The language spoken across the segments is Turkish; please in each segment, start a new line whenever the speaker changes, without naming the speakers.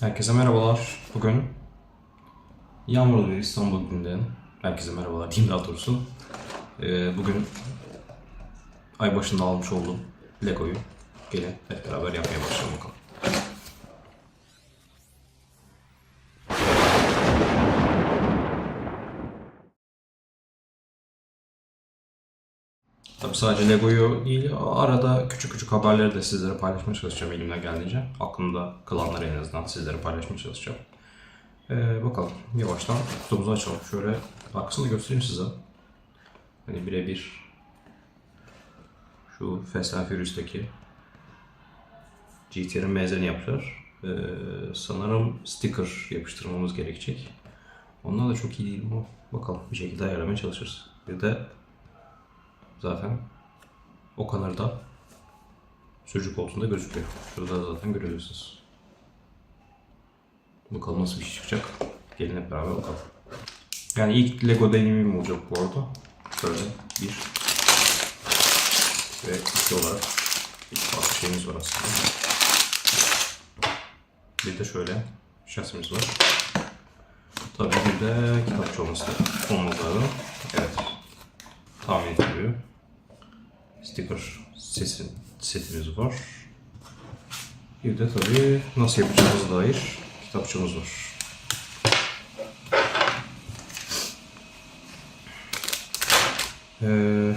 Herkese merhabalar. Bugün yağmurlu bir İstanbul gününden herkese merhabalar diyeyim daha doğrusu. Ee, bugün ay başında almış olduğum Lego'yu gelin hep beraber yapmaya başlayalım bakalım. Sadece Lego'yu değil, arada küçük küçük haberleri de sizlere paylaşmaya çalışacağım elimden geldiğince. Aklımda kalanları en azından sizlere paylaşmaya çalışacağım. Ee, bakalım yavaştan kutumuzu açalım. Şöyle arkasını göstereyim size. Hani birebir şu Fast and Furious'taki GTR'ın benzerini yaptılar. Ee, sanırım sticker yapıştırmamız gerekecek. Onlar da çok iyi değil ama bakalım bir şekilde ayarlamaya çalışırız. Bir de zaten o kanarda sürücü koltuğunda gözüküyor. Şurada da zaten görüyorsunuz. Bakalım nasıl bir şey çıkacak. Gelin hep beraber bakalım. Yani ilk Lego deneyimim olacak bu arada. Şöyle bir ve iki olarak bir farklı şeyimiz var aslında. Bir de şöyle şasimiz var. Tabii bir de kitapçı olması olmaz lazım. Evet. Tahmin ediliyor. Sticker sesin, setimiz var. Bir de tabii nasıl yapacağımıza dair kitapçımız var. Ee,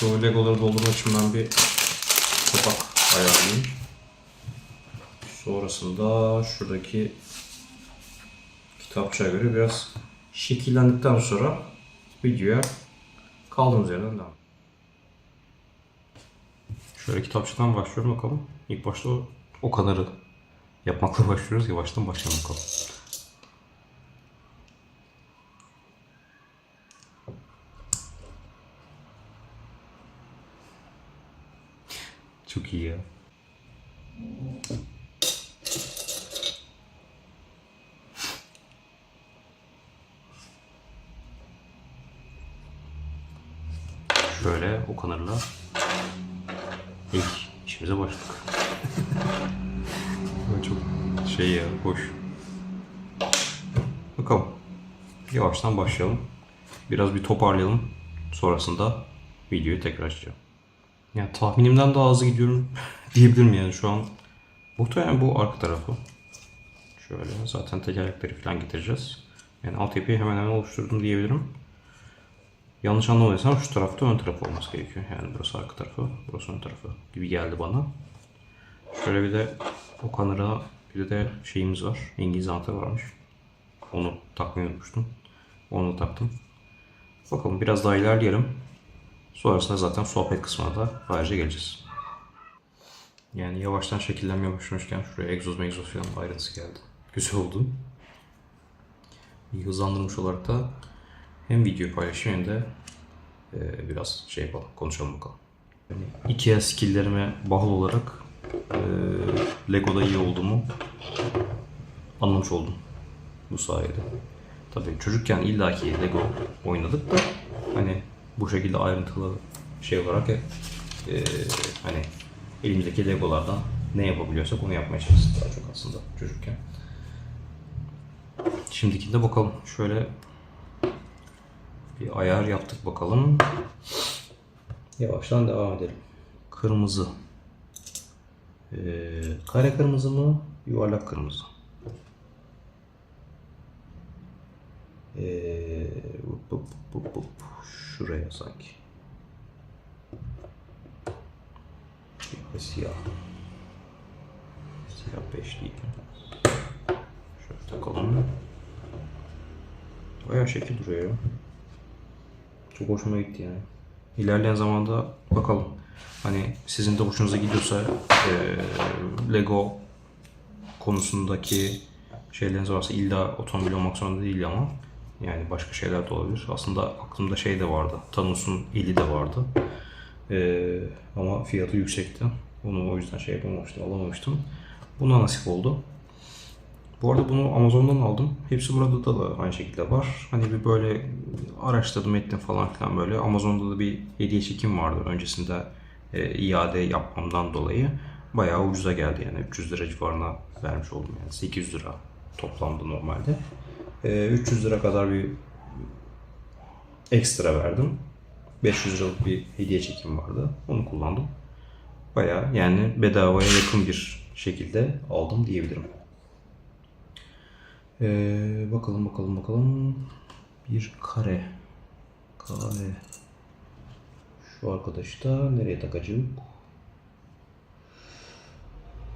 şu legoları doldurmak için ben bir kapak ayarlayayım. Sonrasında şuradaki kitapçıya göre biraz şekillendikten sonra videoya kaldığımız yerden devam. Şöyle kitapçıdan başlıyorum bakalım. İlk başta o, o kadarı yapmakla başlıyoruz. Yavaştan başlayalım bakalım. Çok iyi ya. Şöyle o kanarla ilk işimize başladık. Çok şey ya, hoş. Bakalım. Yavaştan başlayalım. Biraz bir toparlayalım. Sonrasında videoyu tekrar açacağım. Yani tahminimden daha hızlı gidiyorum diyebilirim yani şu an. Muhtemelen bu arka tarafı. Şöyle zaten tekerlekleri falan getireceğiz. Yani altyapıyı hemen hemen oluşturdum diyebilirim. Yanlış anlamadıysam şu tarafta ön tarafı olması gerekiyor. Yani burası arka tarafı, burası ön tarafı gibi geldi bana. Şöyle bir de o kamera bir de şeyimiz var. İngiliz anahtarı varmış. Onu takmayı unutmuştum. Onu taktım. Bakalım biraz daha ilerleyelim. Sonrasında zaten sohbet kısmına da ayrıca geleceğiz. Yani yavaştan şekillenmeye başlamışken şuraya egzoz megzoz falan ayrıntısı geldi. Güzel oldu. Bir hızlandırmış olarak da hem videoyu paylaşayım hem de e, biraz şey yapalım, konuşalım bakalım. Yani Ikea skilllerime bağlı olarak e, Lego'da iyi olduğumu anlamış oldum bu sayede. Tabii çocukken illaki Lego oynadık da hani bu şekilde ayrıntılı şey olarak e, hani elimizdeki Legolardan ne yapabiliyorsak onu yapmaya çalıştık daha çok aslında çocukken. Şimdikinde bakalım. Şöyle bir ayar yaptık bakalım. Yavaştan devam edelim. Kırmızı. Ee, kare kırmızı mı? Yuvarlak kırmızı. Ee, vup, vup, vup, vup. Şuraya sanki. Siyah. Siyah 5 değil. Şöyle takalım. Bayağı şekil duruyor ya. Çok hoşuma gitti yani. İlerleyen zamanda bakalım. Hani sizin de hoşunuza gidiyorsa eee, Lego konusundaki şeyleriniz varsa illa otomobil olmak zorunda değil ama yani başka şeyler de olabilir. Aslında aklımda şey de vardı. Thanos'un eli de vardı. Eee, ama fiyatı yüksekti. Onu o yüzden şey yapamamıştım, alamamıştım. Buna nasip oldu. Bu arada bunu Amazon'dan aldım. Hepsi burada da, aynı şekilde var. Hani bir böyle araştırdım ettim falan filan böyle. Amazon'da da bir hediye çekim vardı öncesinde e, iade yapmamdan dolayı. bayağı ucuza geldi yani 300 lira civarına vermiş oldum yani 800 lira toplamda normalde. Ee, 300 lira kadar bir ekstra verdim. 500 liralık bir hediye çekim vardı. Onu kullandım. Bayağı yani bedavaya yakın bir şekilde aldım diyebilirim. Ee, bakalım bakalım bakalım. Bir kare. Kare. Şu arkadaşı da nereye takacağım?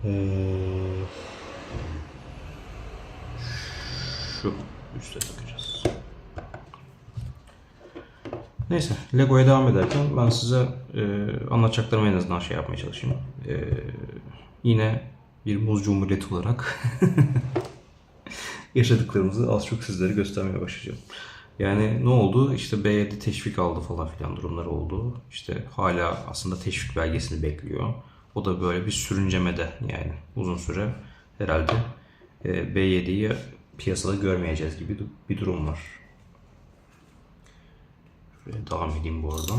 Ee, şu üste takacağız. Neyse Lego'ya devam ederken ben size e, anlatacaklarımı en azından şey yapmaya çalışayım. E, yine bir muz cumhuriyeti olarak yaşadıklarımızı az çok sizlere göstermeye başlayacağım. Yani ne oldu? İşte B7 teşvik aldı falan filan durumları oldu. İşte hala aslında teşvik belgesini bekliyor. O da böyle bir sürüncemede yani uzun süre herhalde e, B7'yi piyasada görmeyeceğiz gibi bir durum var. Şuraya devam edeyim bu arada.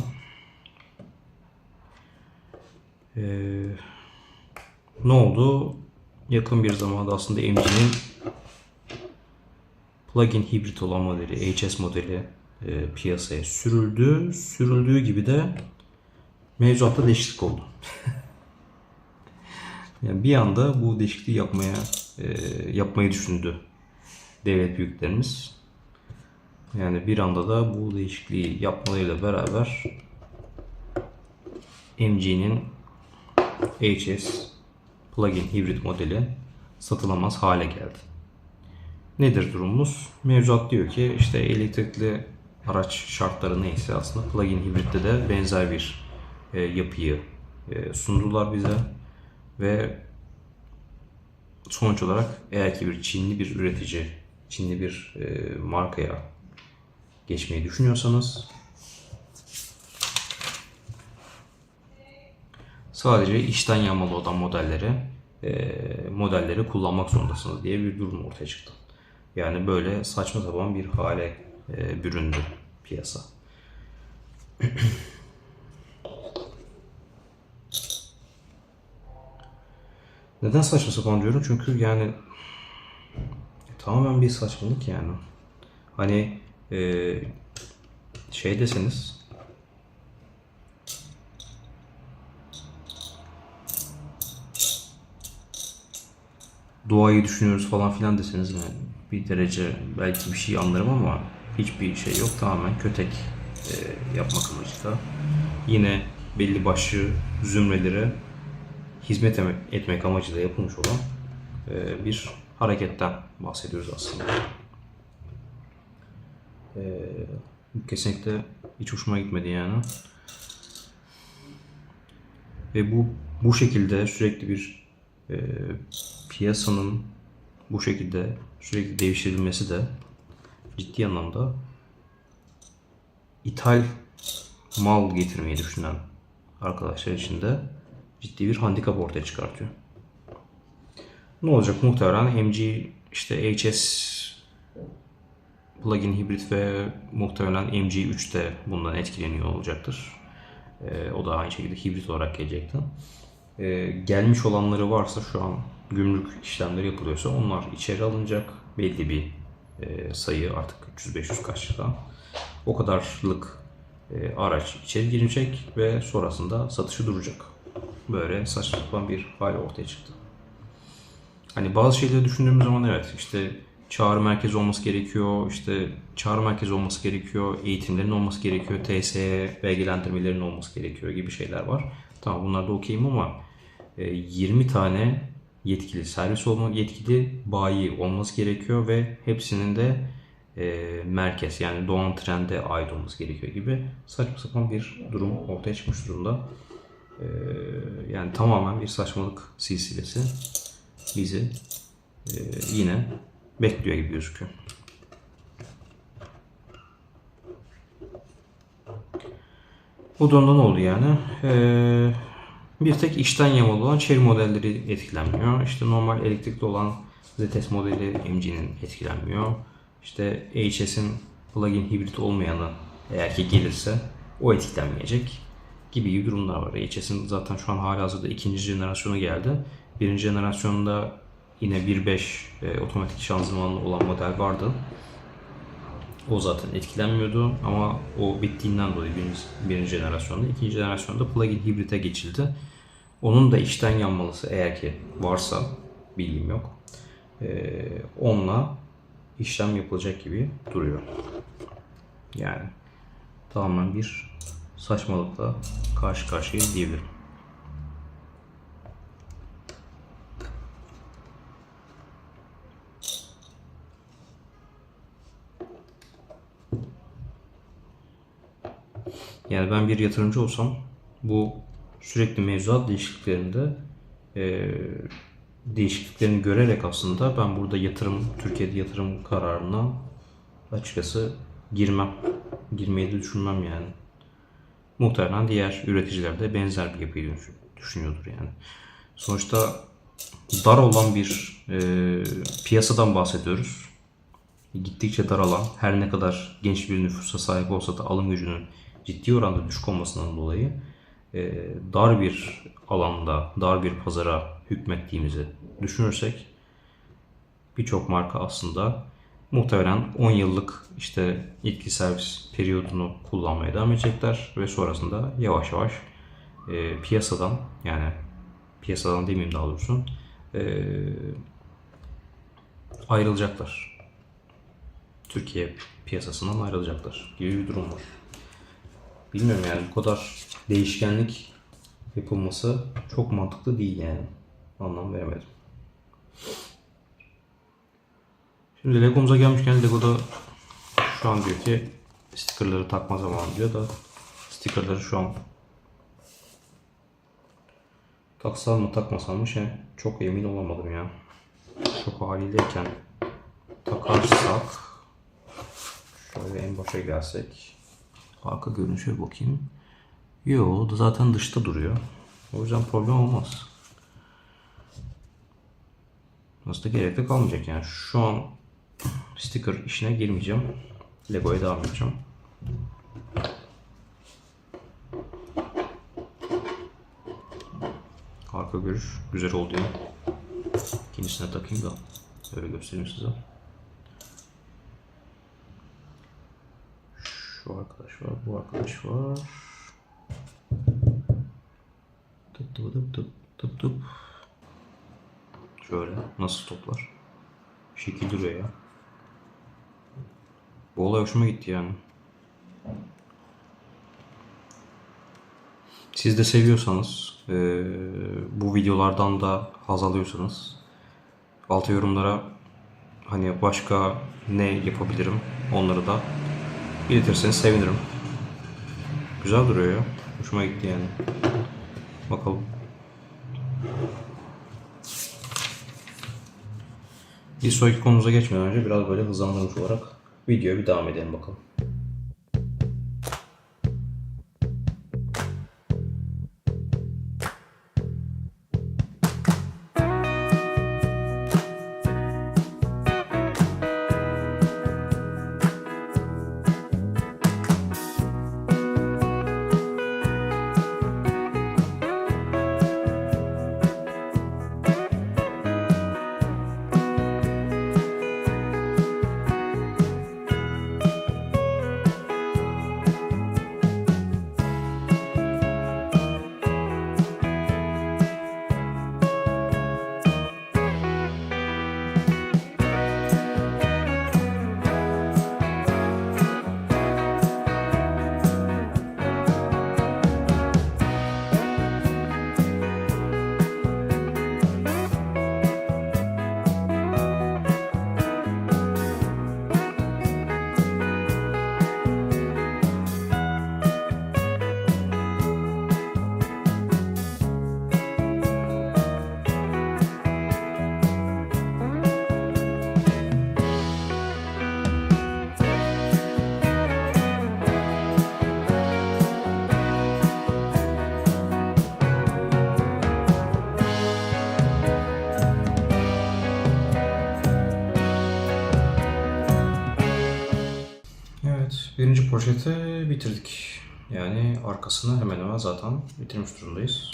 Ee, ne oldu? Yakın bir zamanda aslında MG'nin plug-in hibrit olan modeli, HS modeli e, piyasaya sürüldü. Sürüldüğü gibi de mevzuatta değişiklik oldu. yani bir anda bu değişikliği yapmaya e, yapmayı düşündü devlet büyüklerimiz. Yani bir anda da bu değişikliği yapmalarıyla beraber MG'nin HS plug-in hibrit modeli satılamaz hale geldi. Nedir durumumuz? Mevzuat diyor ki işte elektrikli araç şartları neyse aslında plug-in hibritte de benzer bir e, yapıyı e, sundular bize ve sonuç olarak eğer ki bir Çinli bir üretici, Çinli bir e, markaya geçmeyi düşünüyorsanız sadece içten yanmalı olan modelleri e, modelleri kullanmak zorundasınız diye bir durum ortaya çıktı. Yani böyle saçma sapan bir hale e, büründü piyasa. Neden saçma sapan diyorum? Çünkü yani tamamen bir saçmalık yani. Hani e, şey deseniz doğayı düşünüyoruz falan filan deseniz yani bir derece belki bir şey anlarım ama hiçbir şey yok. Tamamen kötek e, yapmak amacıyla. Yine belli başlı zümrelere hizmet etmek amacıyla yapılmış olan e, bir hareketten bahsediyoruz aslında. E, kesinlikle hiç hoşuma gitmedi yani. Ve bu bu şekilde sürekli bir e, piyasanın bu şekilde sürekli değiştirilmesi de ciddi anlamda ithal mal getirmeyi düşünen arkadaşlar için de ciddi bir handikap ortaya çıkartıyor. Ne olacak muhtemelen MG işte HS plug-in hibrit ve muhtemelen MG3 de bundan etkileniyor olacaktır. Ee, o da aynı şekilde hibrit olarak gelecekti. Ee, gelmiş olanları varsa şu an gümrük işlemleri yapılıyorsa onlar içeri alınacak. Belli bir e, sayı artık 300-500 kaçta. O kadarlık e, araç içeri girecek ve sonrasında satışı duracak. Böyle saçma sapan bir hal ortaya çıktı. Hani bazı şeyleri düşündüğümüz zaman evet işte çağrı merkezi olması gerekiyor, işte çağrı merkezi olması gerekiyor, eğitimlerin olması gerekiyor, TSE belgelendirmelerin olması gerekiyor gibi şeyler var. Tamam bunlar da okeyim ama e, 20 tane yetkili servis olma yetkili bayi olması gerekiyor ve hepsinin de e, merkez yani Doğan Trend'e ait olması gerekiyor gibi saçma sapan bir durum ortaya çıkmış durumda. E, yani tamamen bir saçmalık silsilesi bizi e, yine bekliyor gibi gözüküyor. Bu durumda ne oldu yani? Ee, bir tek içten yamalı olan Cherry modelleri etkilenmiyor. İşte normal elektrikli olan ZS modeli MG'nin etkilenmiyor. İşte HS'in plug-in hibrit olmayanı eğer ki gelirse o etkilenmeyecek. gibi gibi durumlar var. HS'in zaten şu an halihazırda ikinci jenerasyonu geldi. Birinci jenerasyonda yine 1.5 e, otomatik şanzımanlı olan model vardı. O zaten etkilenmiyordu ama o bittiğinden dolayı birinci, birinci jenerasyonda, ikinci jenerasyonda plug-in hibrite geçildi. Onun da içten yanmalısı eğer ki varsa, bilgim yok, ee, onunla işlem yapılacak gibi duruyor. Yani tamamen bir saçmalıkla karşı karşıyayız diyebilirim. Yani ben bir yatırımcı olsam bu sürekli mevzuat değişikliklerinde e, değişikliklerini görerek aslında ben burada yatırım, Türkiye'de yatırım kararına açıkçası girmem. Girmeyi de düşünmem yani. Muhtemelen diğer üreticiler de benzer bir yapıyı düşün- düşünüyordur yani. Sonuçta dar olan bir e, piyasadan bahsediyoruz. Gittikçe daralan, her ne kadar genç bir nüfusa sahip olsa da alım gücünün ciddi oranda düşük olmasından dolayı e, dar bir alanda, dar bir pazara hükmettiğimizi düşünürsek birçok marka aslında muhtemelen 10 yıllık işte ilk servis periyodunu kullanmaya devam edecekler ve sonrasında yavaş yavaş e, piyasadan yani piyasadan demeyeyim daha doğrusu e, ayrılacaklar. Türkiye piyasasından ayrılacaklar gibi bir durum var. Bilmiyorum yani bu kadar değişkenlik yapılması çok mantıklı değil yani. Anlam veremedim. Şimdi Lego'muza gelmişken Lego'da şu an diyor ki stickerları takma zamanı diyor da stickerları şu an taksam mı takmasam mı şey çok emin olamadım ya. Çok haliyleyken takarsak şöyle en başa gelsek arka görünüşe bakayım. Yo da zaten dışta duruyor. O yüzden problem olmaz. Aslında gerek de kalmayacak yani. Şu an sticker işine girmeyeceğim. Lego'ya devam edeceğim. Arka görüş güzel oldu ya. İkincisine takayım da öyle göstereyim size. Şu arkadaş var, bu arkadaş var. Tıp tıp tıp tıp tıp tıp. Şöyle nasıl toplar? Şekil duruyor ya. Bu olay hoşuma gitti yani. Siz de seviyorsanız, eee, bu videolardan da haz alıyorsanız alta yorumlara hani başka ne yapabilirim onları da iletirseniz sevinirim. Güzel duruyor ya. Hoşuma gitti yani. Bakalım. Bir sonraki konumuza geçmeden önce biraz böyle hızlandırmış olarak videoya bir devam edelim bakalım. Poşeti bitirdik. Yani arkasını hemen hemen zaten bitirmiş durumdayız.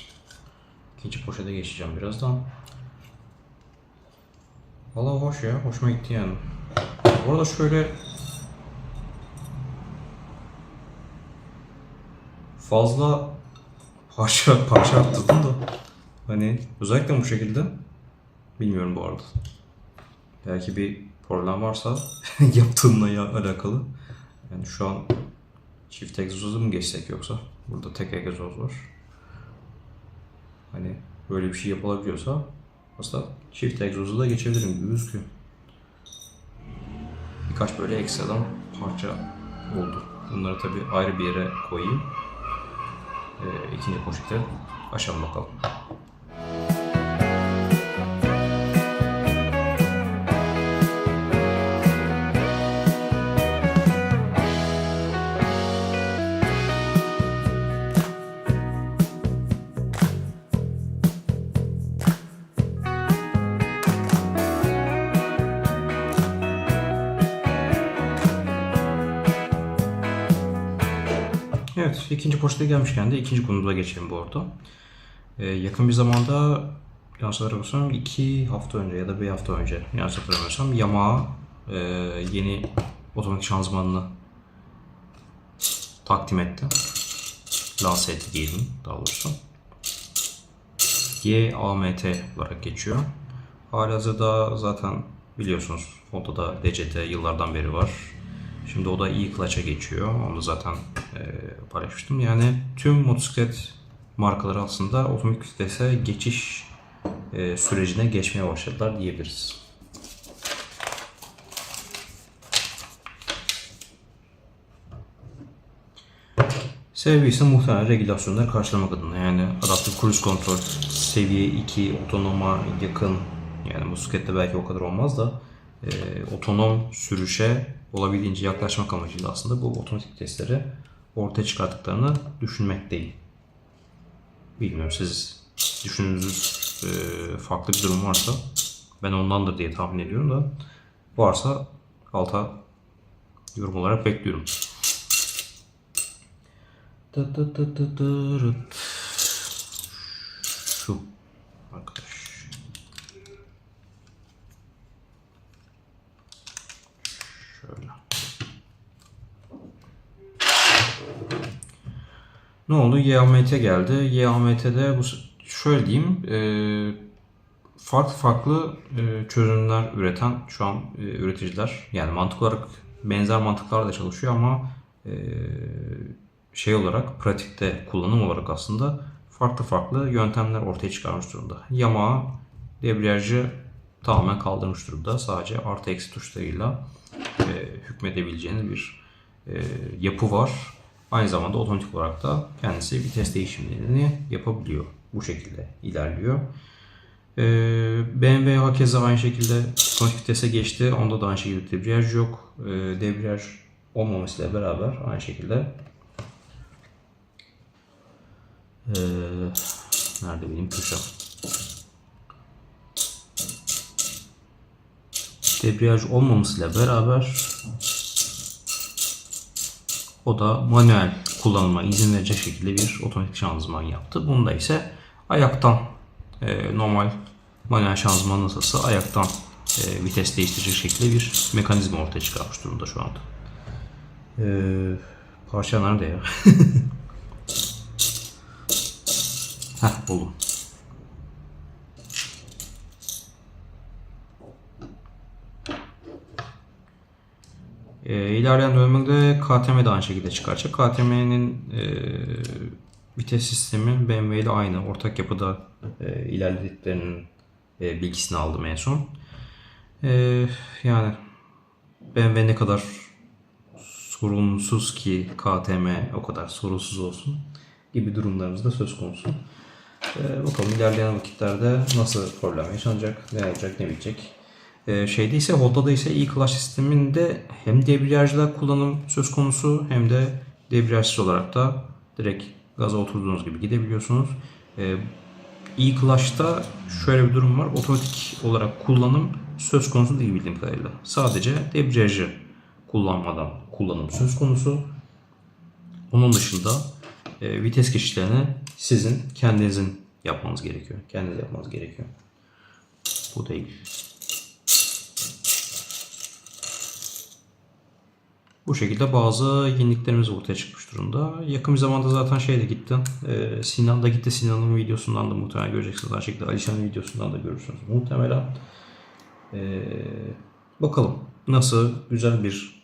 İkinci poşete geçeceğim birazdan. Valla hoş ya. Hoşuma gitti yani. Bu arada şöyle fazla parça parça arttırdım da hani özellikle bu şekilde bilmiyorum bu arada. Belki bir problem varsa yaptığımla ya alakalı. Yani şu an çift egzozu mu geçsek yoksa burada tek egzoz var. Hani böyle bir şey yapılabiliyorsa aslında çift egzozu da geçebilirim gibi gözüküyor. Birkaç böyle ekstradan parça oldu. Bunları tabii ayrı bir yere koyayım. Ee, ikinci poşete açalım bakalım. Evet, ikinci poşete gelmişken de ikinci konumuza geçelim bu arada. Ee, yakın bir zamanda yanlış hatırlamıyorsam iki hafta önce ya da bir hafta önce yanlış hatırlamıyorsam Yamaha e, yeni otomatik şanzımanını takdim etti. Lanse etti diyelim daha doğrusu. YAMT olarak geçiyor. Halihazırda zaten biliyorsunuz Honda'da DCT yıllardan beri var. Şimdi o da e-clutch'a geçiyor. Onu zaten e, paylaşmıştım. Yani tüm motosiklet markaları aslında otomatik vitese geçiş e, sürecine geçmeye başladılar diyebiliriz. Sebebi muhtemelen regülasyonları karşılamak adına. Yani adaptif cruise kontrol, seviye 2, otonoma yakın, yani motosiklette belki o kadar olmaz da e, sürüşe olabildiğince yaklaşmak amacıyla aslında bu otomatik testleri ortaya çıkarttıklarını düşünmekteyim. Bilmiyorum siz düşündüğünüz e, farklı bir durum varsa ben ondandır diye tahmin ediyorum da varsa alta yorum olarak bekliyorum. Şu arkadaş. Ne oldu? YAMT geldi. YAMT'de bu şöyle diyeyim e, farklı farklı e, çözümler üreten şu an e, üreticiler yani mantık olarak benzer mantıklarla çalışıyor ama e, şey olarak pratikte kullanım olarak aslında farklı farklı yöntemler ortaya çıkarmış durumda. Yamaha debriyajı tamamen kaldırmış durumda. Sadece artı eksi tuşlarıyla e, hükmedebileceğiniz bir e, yapı var. Aynı zamanda otomatik olarak da kendisi vites değişimlerini yapabiliyor. Bu şekilde ilerliyor. E, BMW hakeza aynı şekilde otomatik vitese geçti. Onda da aynı şekilde debriyaj yok. E, debriyaj olmamasıyla beraber aynı şekilde e, nerede benim köşem? debriyaj olmamasıyla beraber o da manuel kullanıma izin verecek şekilde bir otomatik şanzıman yaptı. Bunda ise ayaktan e, normal manuel şanzıman nasılsa ayaktan e, vites değiştirecek şekilde bir mekanizma ortaya çıkarmış durumda şu anda. E, parça nerede ya? Heh buldum. E, ilerleyen dönemde KTM de aynı şekilde çıkaracak. KTM'nin e, vites sistemi BMW ile aynı. Ortak yapıda e, ilerlediklerinin e, bilgisini aldım en son. E, yani BMW ne kadar sorunsuz ki KTM o kadar sorunsuz olsun gibi durumlarımız da söz konusu. E, bakalım ilerleyen vakitlerde nasıl problem yaşanacak, ne olacak, ne bitecek. Ee, şeyde ise Honda'da ise e-Clutch sisteminde hem debriyajla kullanım söz konusu hem de debriyajsız olarak da direkt gaza oturduğunuz gibi gidebiliyorsunuz. Ee, e-Clutch'ta şöyle bir durum var. Otomatik olarak kullanım söz konusu değil bildiğim kadarıyla. Sadece debriyajı kullanmadan kullanım söz konusu. Onun dışında e, vites geçişlerini sizin kendinizin yapmanız gerekiyor. Kendiniz yapmanız gerekiyor. Bu değil. Bu şekilde bazı yeniliklerimiz ortaya çıkmış durumda. Yakın bir zamanda zaten şey de gitti. Ee, Sinan da gitti. Sinan'ın videosundan da muhtemelen göreceksiniz. Aynı şekilde Alişan'ın videosundan da görürsünüz muhtemelen. Ee, bakalım nasıl güzel bir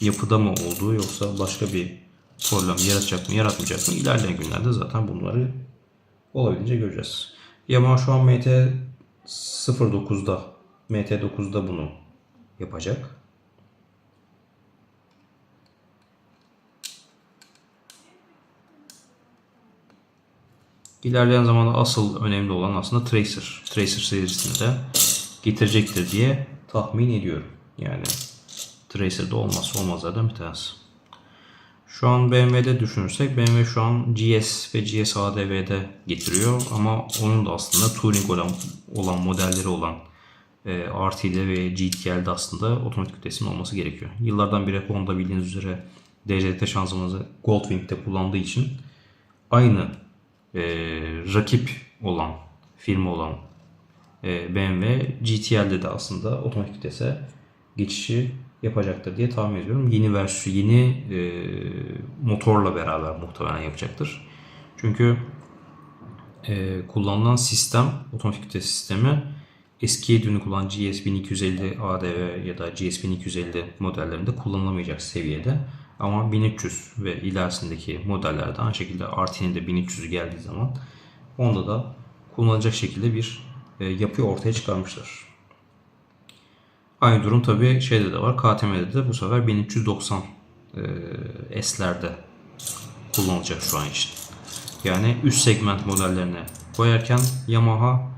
yapıda mı olduğu yoksa başka bir problem yaratacak mı yaratmayacak mı ilerleyen günlerde zaten bunları olabildiğince göreceğiz. Yamaha şu an MT 09'da MT 9'da bunu yapacak. İlerleyen zamanda asıl önemli olan aslında Tracer. Tracer serisini de getirecektir diye tahmin ediyorum. Yani Tracer'da olmazsa olmazlardan bir tanesi. Şu an BMW'de düşünürsek BMW şu an GS ve GS ADV'de getiriyor ama onun da aslında Touring olan, olan modelleri olan e, RT'de ve GTL'de aslında otomatik vitesinin olması gerekiyor. Yıllardan beri Honda bildiğiniz üzere DCT şanzımanı Goldwing'de kullandığı için aynı e, rakip olan firma olan e, BMW GTL'de de aslında otomatik vitese geçişi yapacaktır diye tahmin ediyorum. Yeni versiyon, yeni e, motorla beraber muhtemelen yapacaktır. Çünkü e, kullanılan sistem, otomatik vites sistemi eskiye dönük olan GS 1250 ADV ya da GS 1250 modellerinde kullanılamayacak seviyede. Ama 1300 ve ilerisindeki modellerde aynı şekilde RT'nin de 1300'ü geldiği zaman onda da kullanılacak şekilde bir e, yapı ortaya çıkarmışlar. Aynı durum tabii şeyde de var. KTM'de de bu sefer 1390 e, S'lerde kullanılacak şu an için. Yani üst segment modellerine koyarken Yamaha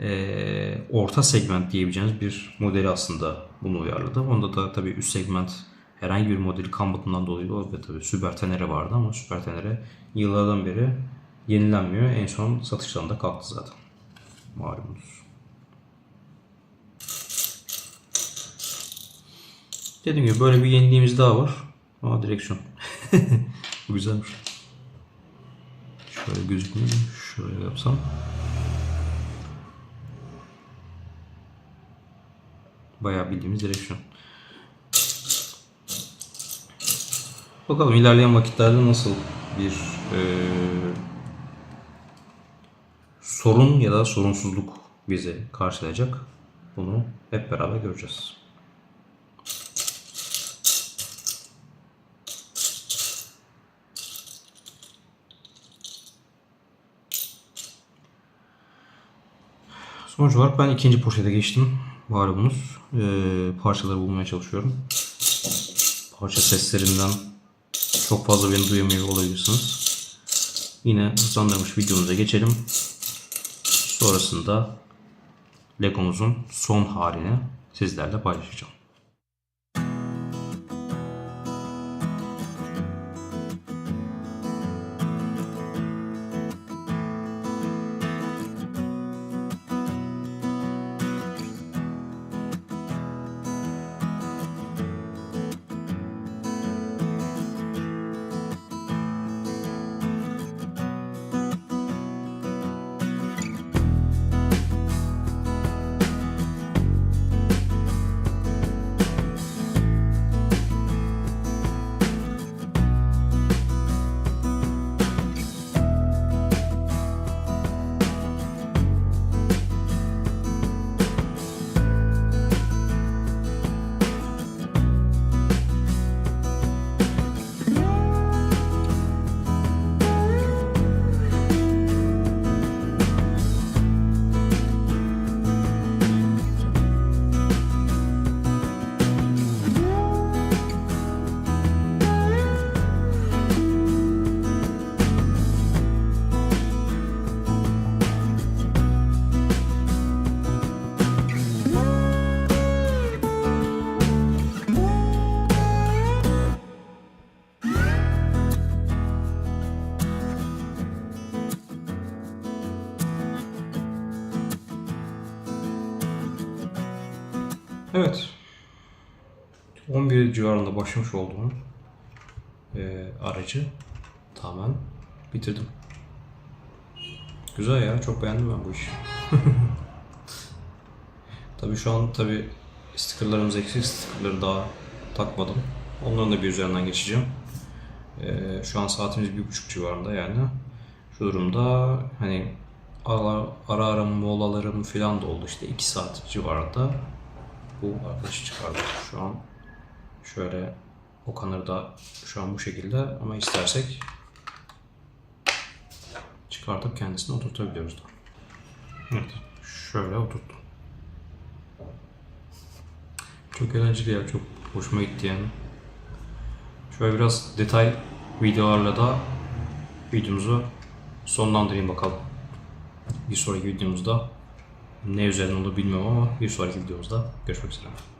e, orta segment diyebileceğiniz bir modeli aslında bunu uyarladı. Onda da tabii üst segment herhangi bir modeli kalmadığından dolayı da ve tabii Super Tenere vardı ama Super Tenere yıllardan beri yenilenmiyor. En son satışlarında kalktı zaten. Malumunuz. Dediğim gibi böyle bir yeniliğimiz daha var. Aa direksiyon. Bu güzelmiş. Şöyle gözükmüyor? Şöyle yapsam. Bayağı bildiğimiz direksiyon. Bakalım ilerleyen vakitlerde nasıl bir e, sorun ya da sorunsuzluk bizi karşılayacak. Bunu hep beraber göreceğiz. Sonuç olarak ben ikinci poşete geçtim. Malumunuz. Ee, parçaları bulmaya çalışıyorum. Parça seslerinden çok fazla beni duyamıyor olabilirsiniz. Yine hızlandırmış videomuza geçelim. Sonrasında Legomuzun son halini sizlerle paylaşacağım. Civarında başlamış olduğum e, aracı tamamen bitirdim. Güzel ya çok beğendim ben bu işi. tabii şu an tabii stickerlarımız eksik stickerları daha takmadım. Onların da bir üzerinden geçeceğim. Ee, şu an saatimiz bir buçuk civarında yani. Şu durumda hani ara ara, ara molalarım falan da oldu işte 2 saat civarında. Bu arkadaşı çıkardık şu an. Şöyle o kanır da şu an bu şekilde ama istersek çıkartıp kendisini oturtabiliyoruz da. Evet, şöyle oturttum. Çok eğlenceli ya, çok hoşuma gitti yani. Şöyle biraz detay videolarla da videomuzu sonlandırayım bakalım. Bir sonraki videomuzda ne üzerine olur bilmiyorum ama bir sonraki videomuzda görüşmek üzere.